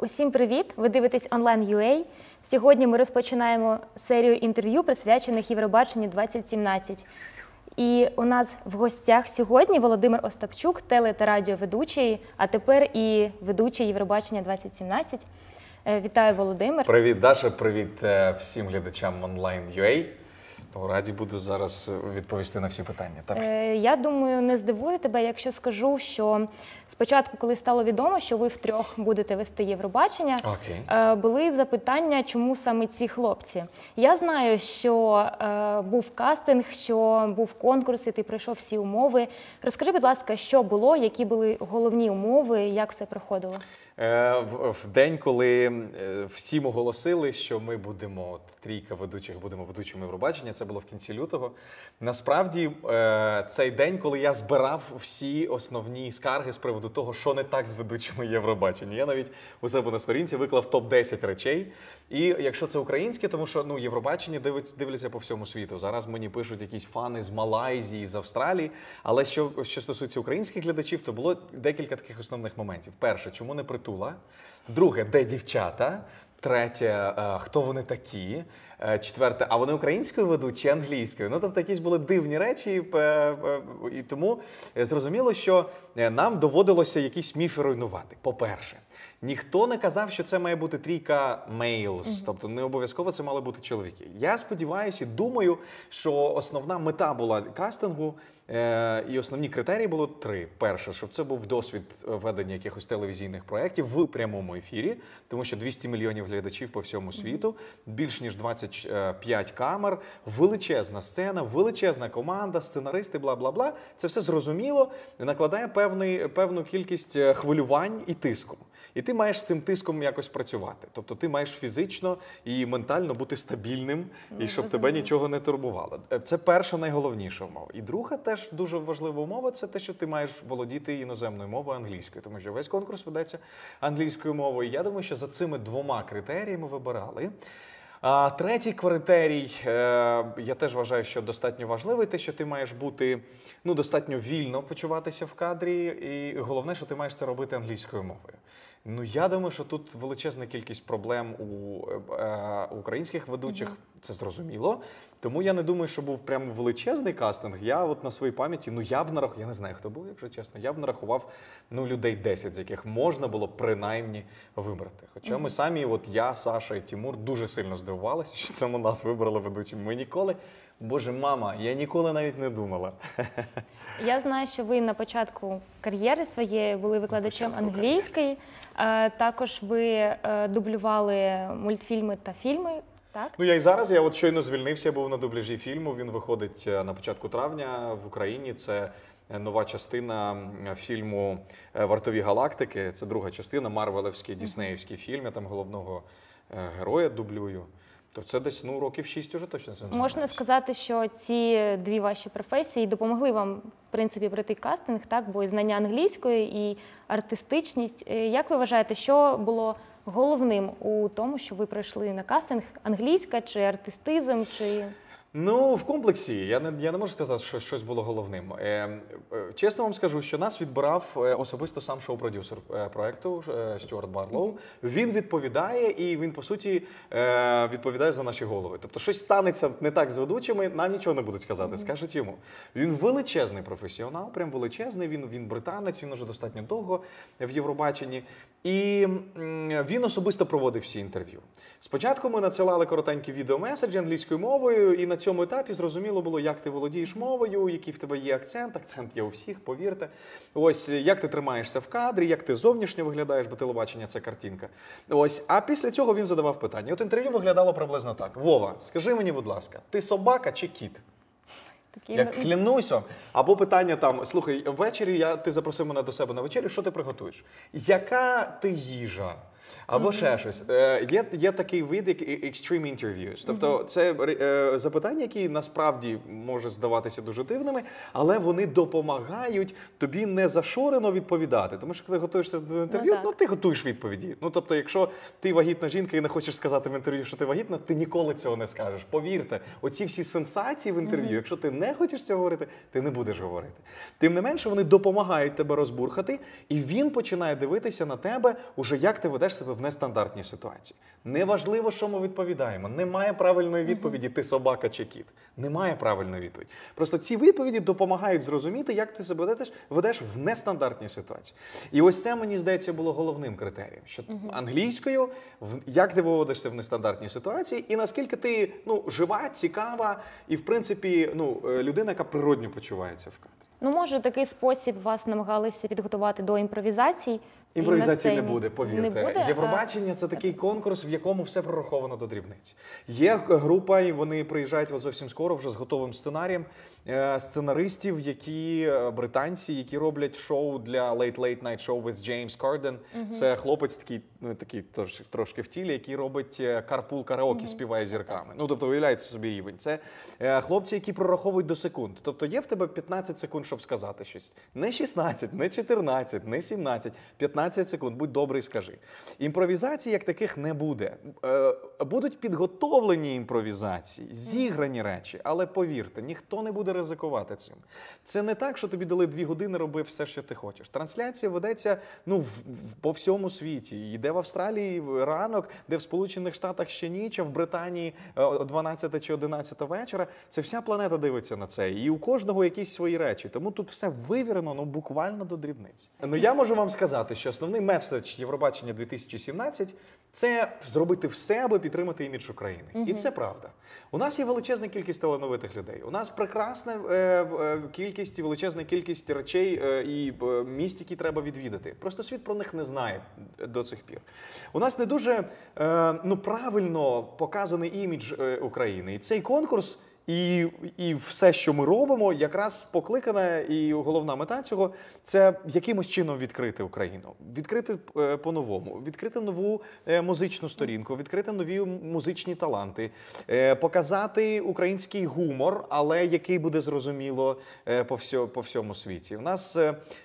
Усім привіт! Ви дивитесь онлайн UA. Сьогодні ми розпочинаємо серію інтерв'ю, присвячених Євробаченню 2017. І у нас в гостях сьогодні Володимир Остапчук, теле та радіоведучий, а тепер і ведучий Євробачення 2017. Е, Вітаю, Володимир. Привіт, Даша. Привіт е, всім глядачам онлайн UA. Ну, Раді буду зараз відповісти на всі питання. Так. Е, Я думаю, не здивую тебе, якщо скажу, що спочатку, коли стало відомо, що ви втрьох будете вести Євробачення, Окей. е, були запитання, чому саме ці хлопці. Я знаю, що е, був кастинг, що був конкурс, і ти пройшов всі умови. Розкажи, будь ласка, що було, які були головні умови, як все проходило? Е, В, день, коли е, всім оголосили, що ми будемо от, трійка ведучих, будемо ведучими Євробачення, це було в кінці лютого. Насправді, е, цей день, коли я збирав всі основні скарги з приводу того, що не так з ведучими Євробачення. Я навіть у себе на сторінці виклав топ 10 речей. І якщо це українське, тому що ну Євробачення дивиться, дивляться по всьому світу. Зараз мені пишуть якісь фани з Малайзії, з Австралії. Але що, що стосується українських глядачів, то було декілька таких основних моментів. Перше, чому не притула? Друге, де дівчата? Третє, е, хто вони такі? Е, Четверте, а вони українською ведуть чи англійською? Ну тобто якісь були дивні речі, е, е, і тому е, зрозуміло, що е, нам доводилося якісь міфи руйнувати. По-перше, ніхто не казав, що це має бути трійка males, тобто не обов'язково це мали бути чоловіки. Я сподіваюся, і думаю, що основна мета була кастингу. Е, і основні критерії було три: перше, щоб це був досвід ведення якихось телевізійних проєктів в прямому ефірі, тому що 200 мільйонів глядачів по всьому світу, більш ніж 25 камер, величезна сцена, величезна команда, сценаристи, бла бла бла. Це все зрозуміло, накладає певний, певну кількість е, хвилювань і тиску. І ти маєш з цим тиском якось працювати. Тобто ти маєш фізично і ментально бути стабільним, і щоб тебе нічого не турбувало. Е, Це перша найголовніша умова. І друга теж дуже важлива умова це те, що ти маєш володіти іноземною мовою англійською, тому що весь конкурс ведеться англійською мовою. Я думаю, що за цими двома критеріями вибирали. А третій критерій, е, я теж вважаю, що достатньо важливий, те, що ти маєш бути ну, достатньо вільно почуватися в кадрі, і головне, що ти маєш це робити англійською мовою. Ну я думаю, що тут величезна кількість проблем у е, українських ведучих, це зрозуміло. Тому я не думаю, що був прям величезний кастинг. Я от на своїй пам'яті, ну я б нарахував, я не знаю, хто був, якщо чесно, я б нарахував ну, людей 10, з яких можна було принаймні вибрати. Хоча ми самі, от я, Саша і Тимур, дуже сильно здивувалися, що саме нас вибрали ведучим. Ми ніколи, боже, мама, я ніколи навіть не думала. Я знаю, що ви на початку кар'єри своєї були викладачем англійської. Е, Також ви е, дублювали мультфільми та фільми. Так? Ну я і зараз. Я от щойно звільнився, був на дубляжі фільму. Він виходить е, на початку травня в Україні. Це е, нова частина фільму е, Вартові галактики. Це друга частина, Марвелевський Діснеївський фільм. Я там головного героя дублюю. То це десь ну років шість уже точно цим Можна сказати, що ці дві ваші професії допомогли вам в принципі пройти кастинг, так? Бо і знання англійської і артистичність. Як ви вважаєте, що було головним у тому, що ви пройшли на кастинг? Англійська чи артистизм, чи Ну, в комплексі я не, я не можу сказати, що щось було головним. Е, е, чесно вам скажу, що нас відбирав е, особисто сам шоу-продюсер е, проекту е, Стюарт Барлоу. Він відповідає і він, по суті, е, відповідає за наші голови. Тобто, щось станеться не так з ведучими, нам нічого не будуть казати, скажуть йому. Він величезний професіонал, прям величезний. Він, він британець, він уже достатньо довго в Євробаченні. І м, він особисто проводив всі інтерв'ю. Спочатку ми надсилали коротенькі відеомеседжі англійською мовою, і на цьому етапі зрозуміло було, як ти володієш мовою, який в тебе є акцент. Акцент є у всіх, повірте. Ось як ти тримаєшся в кадрі, як ти зовнішньо виглядаєш, бо телебачення це картинка. Ось, а після цього він задавав питання. От інтерв'ю виглядало приблизно так: Вова, скажи мені, будь ласка, ти собака чи кіт? такі Я клянусь. Або питання там: слухай, ввечері я, ти запросив мене до себе на вечерю, що ти приготуєш? Яка ти їжа? Або ще щось. Е, є, є такий вид, як extreme interviews. Тобто, це е, запитання, які насправді можуть здаватися дуже дивними, але вони допомагають тобі не зашорено відповідати. Тому що коли готуєшся до інтерв'ю, так. ну ти готуєш відповіді. Ну тобто, якщо ти вагітна жінка і не хочеш сказати в інтерв'ю, що ти вагітна, ти ніколи цього не скажеш. Повірте, оці всі сенсації в інтерв'ю, якщо ти не хочеш цього говорити, ти не будеш говорити. Тим не менше, вони допомагають тебе розбурхати, і він починає дивитися на тебе, уже як ти ведеш ведеш себе в нестандартній ситуації. Неважливо, що ми відповідаємо. Немає правильної відповіді, ти собака чи кіт. Немає правильної відповіді. Просто ці відповіді допомагають зрозуміти, як ти себе ведеш, ведеш в нестандартній ситуації. І ось це мені здається було головним критерієм, що англійською як ти виводишся в нестандартній ситуації, і наскільки ти ну жива, цікава, і в принципі ну е, людина, яка природньо почувається в кадрі. Ну, може, такий спосіб вас намагалися підготувати до імпровізацій. Імпровізації не буде, повірте. Не буде, Євробачення це такий конкурс, в якому все прораховано до дрібниць. Є група, і вони приїжджають от зовсім скоро вже з готовим сценарієм. е, Сценаристів, які е, британці, які роблять шоу для Late Late Night Show with James Corden. Це хлопець, такий, ну такий тож, трошки в тілі, який робить карпул караоке, співає зірками. Ну тобто, уявляєте собі рівень. Це е, хлопці, які прораховують до секунд. Тобто є в тебе 15 секунд, щоб сказати щось. Не 16, не 14, не 17, 15 секунд. Будь добрий, скажи. Імпровізації як таких не буде. Е, Будуть підготовлені імпровізації, зіграні речі, але повірте, ніхто не буде ризикувати цим. Це не так, що тобі дали дві години, роби все, що ти хочеш. Трансляція ведеться ну, в, в- по всьому світі. Йде в Австралії ранок, де в Сполучених Штатах ще ніч, а в Британії е, 12 чи 11 вечора. Це вся планета дивиться на це. І у кожного якісь свої речі. Тому тут все вивірено, ну буквально до дрібниць. Ну я можу вам сказати, що основний меседж Євробачення 2017 це зробити все, аби підтримати імідж України. І це правда. У нас є величезна кількість талановитих людей. У нас прекрасна е, е, кількість і величезна кількість речей е, і е, місць, які треба відвідати. Просто світ про них не знає до цих пір. У нас не дуже е, ну, правильно показаний імідж е, України. І цей конкурс. І, і все, що ми робимо, якраз покликане, і головна мета цього це якимось чином відкрити Україну, відкрити е, по-новому, відкрити нову е, музичну сторінку, відкрити нові музичні таланти, е, показати український гумор, але який буде зрозуміло по, всьому світі. У нас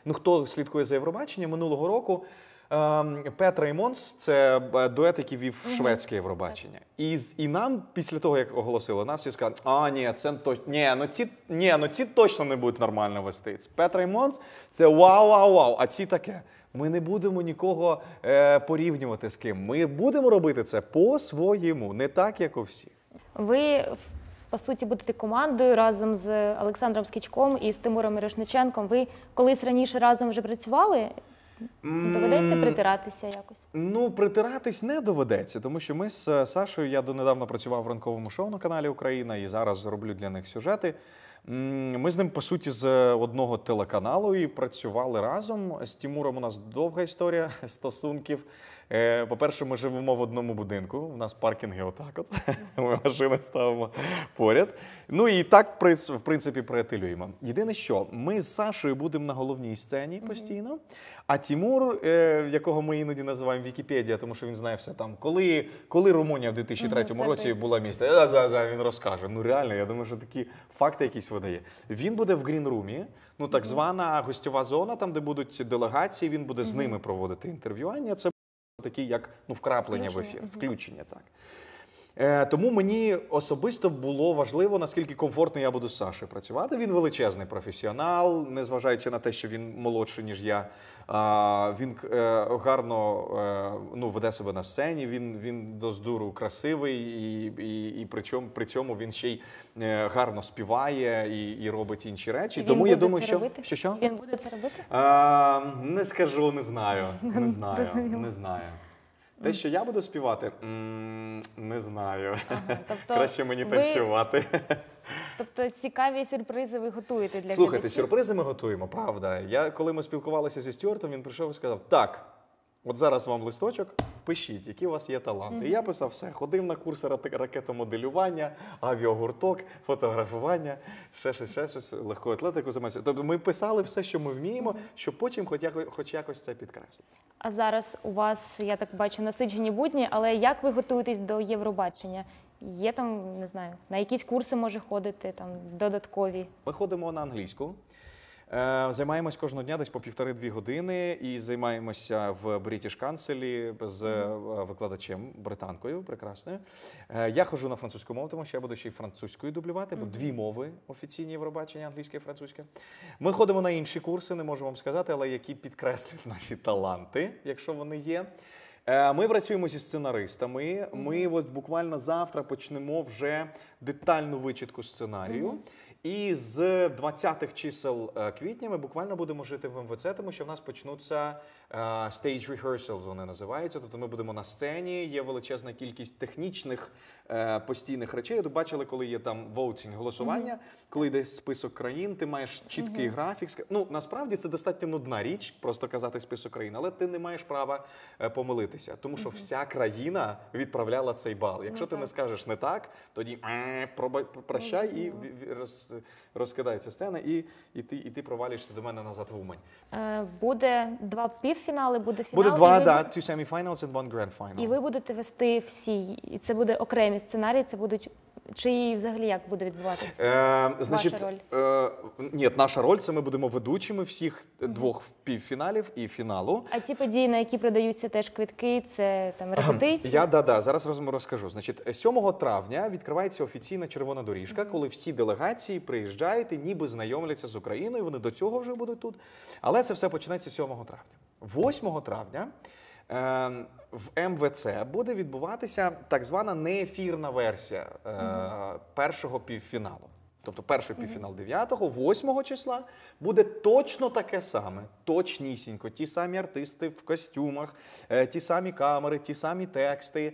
ну хто слідкує за Євробаченням минулого року. Ем, Петра і Монс це е, дует, який вів шведське Євробачення. І, і нам, після того, як оголосили нас, всі сказали, а ні, це то ні, ну ці ні, ну ці точно не будуть нормально вести. Петра і Монс це вау, вау, вау. А ці таке. Ми не будемо нікого е, порівнювати з ким. Ми будемо робити це по-своєму, не так, як у всіх. Ви по суті будете командою разом з Олександром Скічком і з Тимуром Мірошниченком. Ви колись раніше разом вже працювали? Доведеться притиратися якось. Ну, притиратись не доведеться, тому що ми з е, Сашою, я донедавна працював в ранковому шоу на каналі Україна і зараз роблю для них сюжети. Ми з ним, по суті, з одного телеканалу і працювали разом. З Тімуром у нас довга історія стосунків. Е, По-перше, ми живемо в одному будинку. У нас паркінги отак. От ми машини ставимо поряд. Ну і так, в принципі, приятелюємо. Єдине, що ми з Сашою будемо на головній сцені постійно. А Тімур, е, якого ми іноді називаємо Вікіпедія, тому що він знає все там. Коли, коли Румунія в 2003 Мгм, році була місто, да, да, да, він розкаже. Ну реально, я думаю, що такі факти якісь видає. Він буде в грінрумі, ну так звана гостьова зона, там де будуть делегації. Він буде з ними проводити інтерв'ювання. Це такі, як ну, вкраплення в Включення, ефір, включення, так. Е, тому мені особисто було важливо, наскільки комфортно я буду з Сашою працювати. Він величезний професіонал, незважаючи на те, що він молодший, ніж я. А, він е, гарно е, ну, веде себе на сцені, він, він до здуру красивий, і, і, і при, чому, при цьому він ще й е, гарно співає і, і робить інші речі. Він тому я думаю, це що, робити? що що? Він буде це робити? А, не скажу, не знаю. Не знаю. Не знаю. Те, що я буду співати, м, не знаю. Ага, тобто Краще мені ви- танцювати. Тобто цікаві сюрпризи ви готуєте для Слухайте, глядачів? сюрпризи ми готуємо, правда. Я коли ми спілкувалися зі Стюартом, він прийшов і сказав: так. От зараз вам листочок, пишіть, які у вас є таланти. І я писав все. Ходив на курси рак- ракетомоделювання, авіагурток, фотографування, ще щось, ще щось, легку атлетику займаюся. Тобто ми писали все, що ми вміємо, щоб потім хоч якось, хоч якось це підкреслити. А зараз у вас, я так бачу, насичені будні, але як ви готуєтесь до Євробачення? Є там, не знаю, на якісь курси може ходити, там додаткові. Ми ходимо на англійську. Е, Займаємось кожного дня десь по півтори-дві години і займаємося в British Council з е, викладачем, британкою прекрасною. Е, Я ходжу на французьку мову, тому що я буду ще й французькою дублювати, бо дві мови офіційні Євробачення, англійська і французька. Ми ходимо на інші курси, не можу вам сказати, але які підкреслюють наші таланти, якщо вони є. Ми працюємо зі сценаристами. Ми от буквально завтра почнемо вже детальну вичітку сценарію. І з 20-х чисел е, квітня ми буквально будемо жити в МВЦ, тому що в нас почнуться stage rehearsals, вони називаються. Тобто ми будемо на сцені. Є величезна кількість технічних е, постійних речей. Ви бачили, коли є там voting, голосування, коли йде список країн, ти маєш чіткий графік. Ну насправді це достатньо нудна річ, просто казати список країн, але ти не маєш права е, помилитися, тому що вся країна відправляла цей бал. Якщо Ну, ти не скажеш не так, тоді е, прощай і роз, розкидається сцена, і, і, ти, і ти провалюєшся до мене назад в Умань. Буде два півфінали, буде фінал. Буде два, і ви, да, two semifinals and one grand final. І ви будете вести всі. І це буде окремі сценарії, це будуть. Чи взагалі як буде відбуватися? Е, значить, роль? Е, ні, наша роль це ми будемо ведучими всіх двох півфіналів і фіналу. А ті події, на які продаються теж квитки, це там репетиції. Я да, да, зараз роз- розкажу. Значить, 7 травня відкривається офіційна червона доріжка, коли всі делегації приїжджають і ніби знайомляться з Україною. Вони до цього вже будуть тут. Але це все почнеться 7 травня. 8 травня. е, В МВЦ буде відбуватися так звана неефірна версія е, першого півфіналу. Тобто перший півфінал 9-го, 8 числа буде точно таке саме, точнісінько. Ті самі артисти в костюмах, е, ті самі камери, ті самі тексти.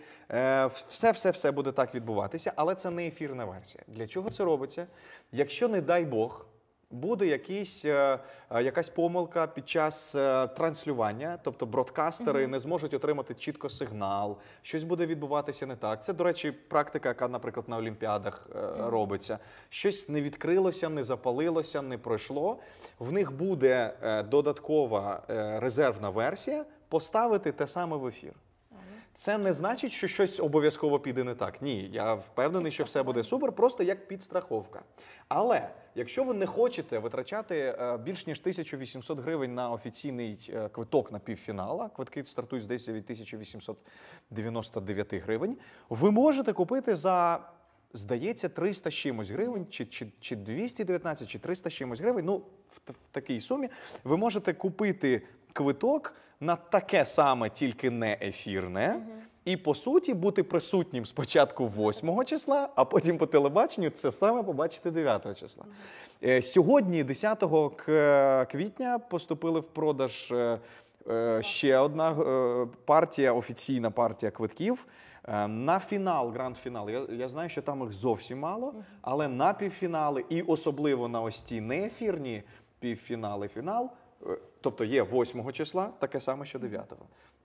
Все, все, все буде так відбуватися, але це не ефірна версія. Для чого це робиться? Якщо, не дай Бог, буде якийсь, е, е, якась помилка під час е, транслювання, тобто бродкастери не зможуть отримати чітко сигнал, щось буде відбуватися не так. Це, до речі, практика, яка, наприклад, на Олімпіадах робиться. Щось не відкрилося, не запалилося, не пройшло. В них буде додаткова резервна версія поставити те саме в ефір. Це не значить, що щось обов'язково піде не так. Ні, я впевнений, що все буде супер, просто як підстраховка. Але якщо ви не хочете витрачати е, більш ніж 1800 гривень на офіційний е, квиток на півфінал, а квитки стартують здається від 1899 гривень, ви можете купити за. Здається, 300 чимось гривень, чи, чи, чи 219, чи 300 чимось гривень. Ну, в, в такій сумі ви можете купити квиток на таке саме, тільки не ефірне, і по суті бути присутнім спочатку 8 числа, а потім по телебаченню це саме побачити 9 числа. Е, Сьогодні, 10 квітня, поступили в продаж е, е, ще одна партія, офіційна партія квитків. На фінал, гранд-фінал, я, я знаю, що там їх зовсім мало, але на півфінали і особливо на ось ці неефірні півфінали, фінал, тобто є 8 числа, таке саме, що 9.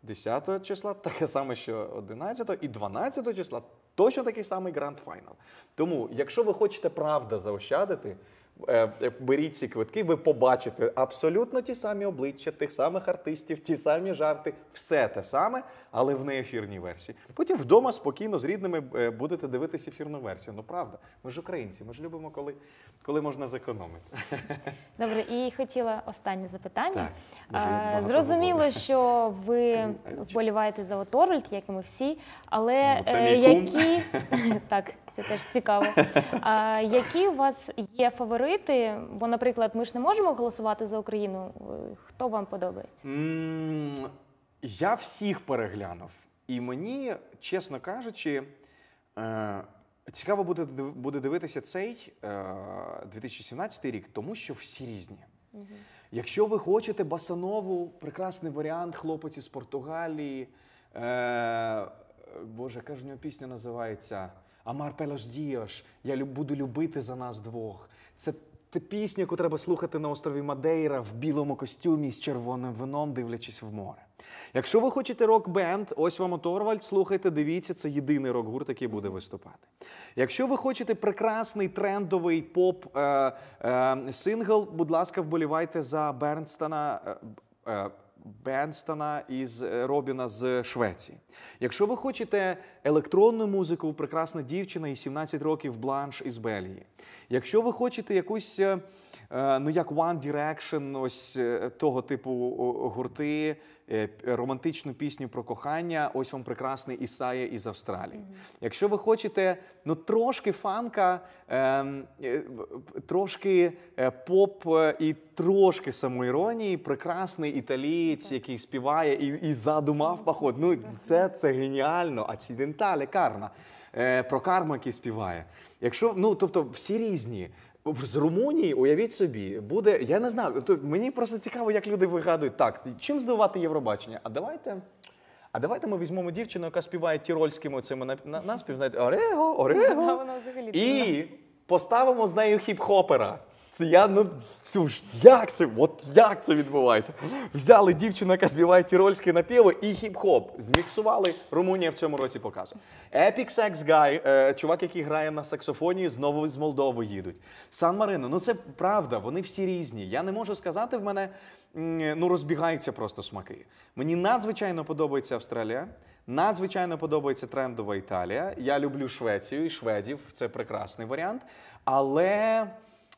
10 числа таке саме, що 11 і 12 числа точно такий самий гранд-файнал. Тому, якщо ви хочете правда заощадити, беріть ці квитки, ви побачите абсолютно ті самі обличчя, тих самих артистів, ті самі жарти, все те саме, але в неефірній версії. Потім вдома спокійно з рідними е, будете дивитися ефірну версію. Ну правда, ми ж українці, ми ж любимо, коли, коли можна зекономити. Добре, і хотіла останнє запитання. Так, багато Зрозуміло, що ви вболіваєте за Оторвальд, як і ми всі, але Ну, це е, мій кум. які так, це теж цікаво. А, які у вас є фаворити? Бо, наприклад, ми ж не можемо голосувати за Україну. Е, Хто вам подобається? Я всіх переглянув. І мені, чесно кажучи, е, цікаво буде, буде дивитися цей е, 2017 рік, тому що всі різні. Якщо ви хочете басанову, прекрасний варіант, хлопець із Португалії. Е, Боже, яка ж у нього пісня називається Амар Пелос Діош. Я буду любити за нас двох. Це це пісня, яку треба слухати на острові Мадейра в білому костюмі з червоним вином, дивлячись в море. Якщо ви хочете рок-бенд, ось вам Оторвальд, слухайте, дивіться, це єдиний рок-гурт, який буде виступати. Якщо ви хочете прекрасний трендовий поп е, е, сингл, будь ласка, вболівайте за Бернстона. Е, е, Бенстона із е, Робіна з Швеції. Якщо ви хочете електронну музику, прекрасна дівчина і 17 років Бланш із Бельгії. Якщо ви хочете якусь е, ну як One Direction, ось е, того типу гурти, е, романтичну пісню про кохання. Ось вам прекрасний Ісая із Австралії. Якщо ви хочете, ну трошки фанка, ем, е, трошки е, поп е, і трошки самоіронії, прекрасний італієць, який співає і, і задумав поход. Ну це, це геніально. Ацідентале карма. Е, про карму, який співає. Якщо ну тобто всі різні. В- З Румунії, уявіть собі, буде. Я не знаю. То мені просто цікаво, як люди вигадують. Так, чим здивувати Євробачення? А давайте. А давайте ми візьмемо дівчину, яка співає тірольськими цими на, на, наспів, знаєте, Орего, Орего. І поставимо з нею хіп-хопера. Це я ну як це? От як це відбувається? Взяли дівчину, яка співає тірольські напіви, і хіп-хоп. Зміксували. Румунія в цьому році показує. Epic Sex Guy, е, чувак, який грає на саксофоні, знову з Молдови їдуть. Сан Марино, ну це правда, вони всі різні. Я не можу сказати, в мене ну розбігаються просто смаки. Мені надзвичайно подобається Австралія. Надзвичайно подобається трендова Італія. Я люблю Швецію і шведів. Це прекрасний варіант. Але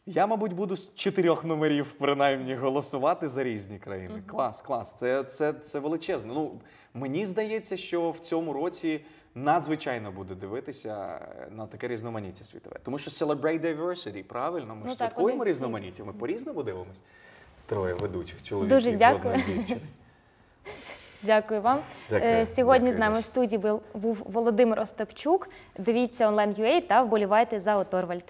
я, мабуть, буду з чотирьох номерів принаймні голосувати за різні країни. Клас, клас. Це, це, це величезно. Ну мені здається, що в цьому році надзвичайно буде дивитися на таке різноманіття світове. Тому що celebrate diversity, правильно? Ми Ну ж так, святкуємо один різноманіття. Ми по-різному дивимось. Троє ведучих чоловіків. Дуже дякую. Дякую вам. Дякую, Е, Сьогодні дякую, з нами в студії був, був Володимир Остапчук. Дивіться онлайн.ua та вболівайте за Оторвальд.